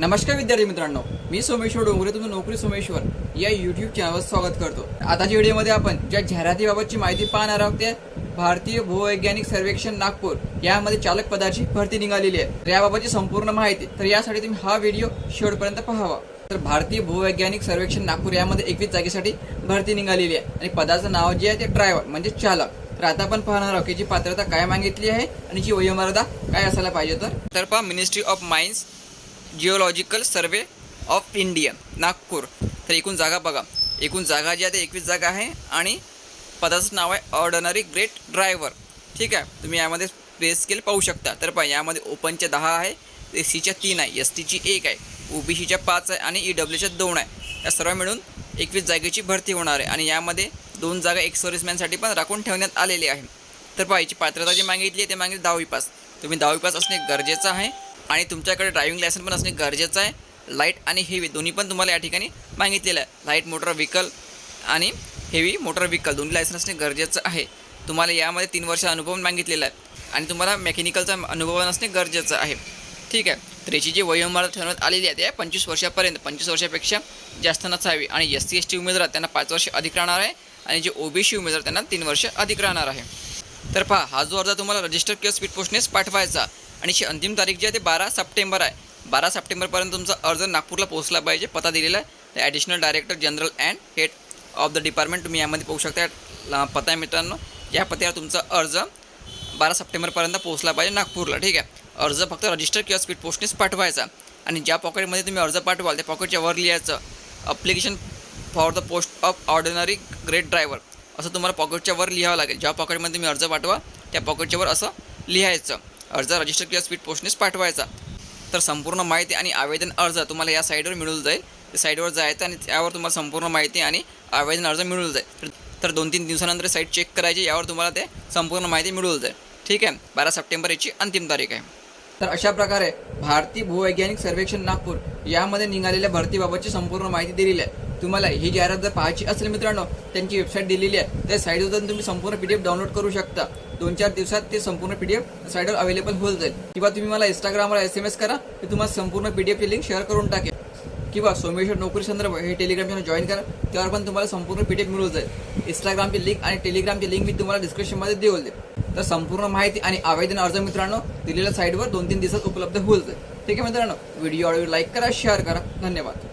नमस्कार विद्यार्थी मित्रांनो मी सोमेश्वर डोंगरे तुमचं नोकरी सोमेश्वर या युट्यूब चॅनलवर स्वागत करतो. आताच्या व्हिडिओमध्ये आपण ज्या जाहिरातीबाबतची माहिती पाहणार आहोत त्या भारतीय भूवैज्ञानिक सर्वेक्षण नागपूर यामध्ये चालक पदाची भरती निघालेली आहे. तर याबाबतची संपूर्ण माहिती तर यासाठी तुम्ही हा व्हिडिओ शेवटपर्यंत पाहावा. तर भारतीय भूवैज्ञानिक सर्वेक्षण नागपूर यामध्ये एकवीस जागेसाठी भरती निघालेली आहे. आणि पदाचं नाव जे आहे ते ड्रायव्हर म्हणजे चालक. तर आता आपण पाहणार आहोत की जी पात्रता काय मागितली आहे आणि जी वयोमर्यादा काय असायला पाहिजे तर. तर पहा ministry of mines geological survey of India Nagpur तर एकूण जागा बघा. एकूण जागा जी आहे ते एकवीस जागा आहे आणि पदाचं नाव आहे ऑर्डनरी ग्रेट ड्रायव्हर ठीक आहे? तुम्ही यामध्ये पे स्केल पाहू शकता. तर पहा यामध्ये ओपनच्या दहा आहे एस सीच्या तीन आहे एस टीची एक आहे ओ बी सीच्या पाच आहे आणि ई डब्ल्यूच्या दोन आहे. या सर्व मिळून एकवीस जागेची भरती होणार आहे. आणि यामध्ये दोन जागा एक सर्व्हिसमॅनसाठी पण राखून ठेवण्यात आलेली आहे. तर पाहिजे पात्रता जी मागितली आहे ते मागितली दहावी पास. तुम्ही दहावी पास असणे गरजेचं आहे. आणि तुमच्याकडे ड्रायव्हिंग लायसन पण असणे गरजेचं आहे. लाइट आणि हेवी दोन्ही पण तुम्हाला या ठिकाणी मागितलेलं आहे. लाइट मोटर व्हेकल आणि हेवी मोटर व्हेकल दोन्ही लायसन असणे गरजेचं आहे. तुम्हाला यामध्ये तीन वर्ष अनुभव मागितलेला आहे. आणि तुम्हाला मेकॅनिकलचा अनुभव असणे गरजेचं आहे. ठीक आहे. तर याची जी वयोमर्यादा ठेवण्यात आलेली आहे ते पंचवीस वर्षापर्यंत. पंचवीस वर्षापेक्षा जास्त नसावी. आणि एस सी एस टी उमेदवार त्यांना पाच वर्ष अधिक राहणार आहे. आणि जे ओबीसी उमेदवार त्यांना तीन वर्ष अधिक राहणार आहे. तर पहा हा जो अर्ज तुम्हाला रजिस्टर किंवा स्पीड पोस्टनेच पाठवायचा. आणि याची अंतिम तारीख जी आहे ते बारा सप्टेंबर आहे. बारा सप्टेंबरपर्यंत तुमचा अर्ज नागपूरला पोहोचला पाहिजे पता दिलेला आहे. Additional director general and head of the department तुम्ही यामध्ये पाहू शकता. पता आहे मित्रांनो या पत्यावर तुमचा अर्ज बारा सप्टेंबरपर्यंत पोहोचला पाहिजे नागपूरला ठीक आहे. अर्ज फक्त रजिस्टर किंवा स्पीड पोस्टनेच पाठवायचा. आणि ज्या पॉकेटमध्ये तुम्ही अर्ज पाठवाल त्या पॉकेटच्या वर लिहायचं application for the post of ordinary grade driver असं तुम्हाला पॉकेटच्या वर लिहावं लागेल. ज्या पॉकेटमध्ये तुम्ही अर्ज पाठवा त्या पॉकेटच्या वर असं लिहायचं. अर्ज रजिस्टर किंवा स्पीड पोस्टनेच पाठवायचा. तर संपूर्ण माहिती आणि आवेदन अर्ज तुम्हाला या साईडवर मिळून जाईल. त्या साईडवर जायचं आणि त्यावर तुम्हाला संपूर्ण माहिती आणि आवेदन अर्ज मिळून जाईल. तर- तर दोन तीन दिवसानंतर साईट चेक करायची यावर तुम्हाला ते संपूर्ण माहिती मिळून जाईल. ठीक आहे? बारा सप्टेंबर याची अंतिम तारीख आहे. तर अशा प्रकारे भारतीय भूवैज्ञानिक सर्वेक्षण नागपूर यामध्ये निघालेल्या भरतीबाबतची संपूर्ण माहिती दिलेली आहे. तुम्हाला ही जाहिरात जर पाहायची असेल मित्रांनो त्यांची वेबसाईट दिलेली आहे त्या साईटवर जाऊन तुम्ही संपूर्ण पी डी एफ डाउनलोड करू शकता. दोन चार दिवसात ते संपूर्ण पी डी एफ साईटवर अवेलेबल होऊन जाईल. किंवा तुम्ही मला इंस्टाग्रामवर एस एम एस करा मी तुम्हाला संपूर्ण पी डी एफची लिंक शेअर करून टाकेल किंवा सोमेश्वर नोकरी संदर्भ हे टेलिग्राम चॅनल जॉईन करा त्यावर पण तुम्हाला संपूर्ण पी डी एफ मिळून जाईल. इंस्टाग्रामची लिंक आणि टेलिग्रामची लिंक मी तुम्हाला डिस्क्रिप्शनमध्ये देऊन देईल तर संपूर्ण माहिती आणि आवेदन अर्ज मित्रांनो दिलेल्या साईटवर दोन तीन दिवसात उपलब्ध होईल जाईल. ठीक आहे मित्रांनो व्हिडिओ आवडली लाईक करा शेअर करा. धन्यवाद.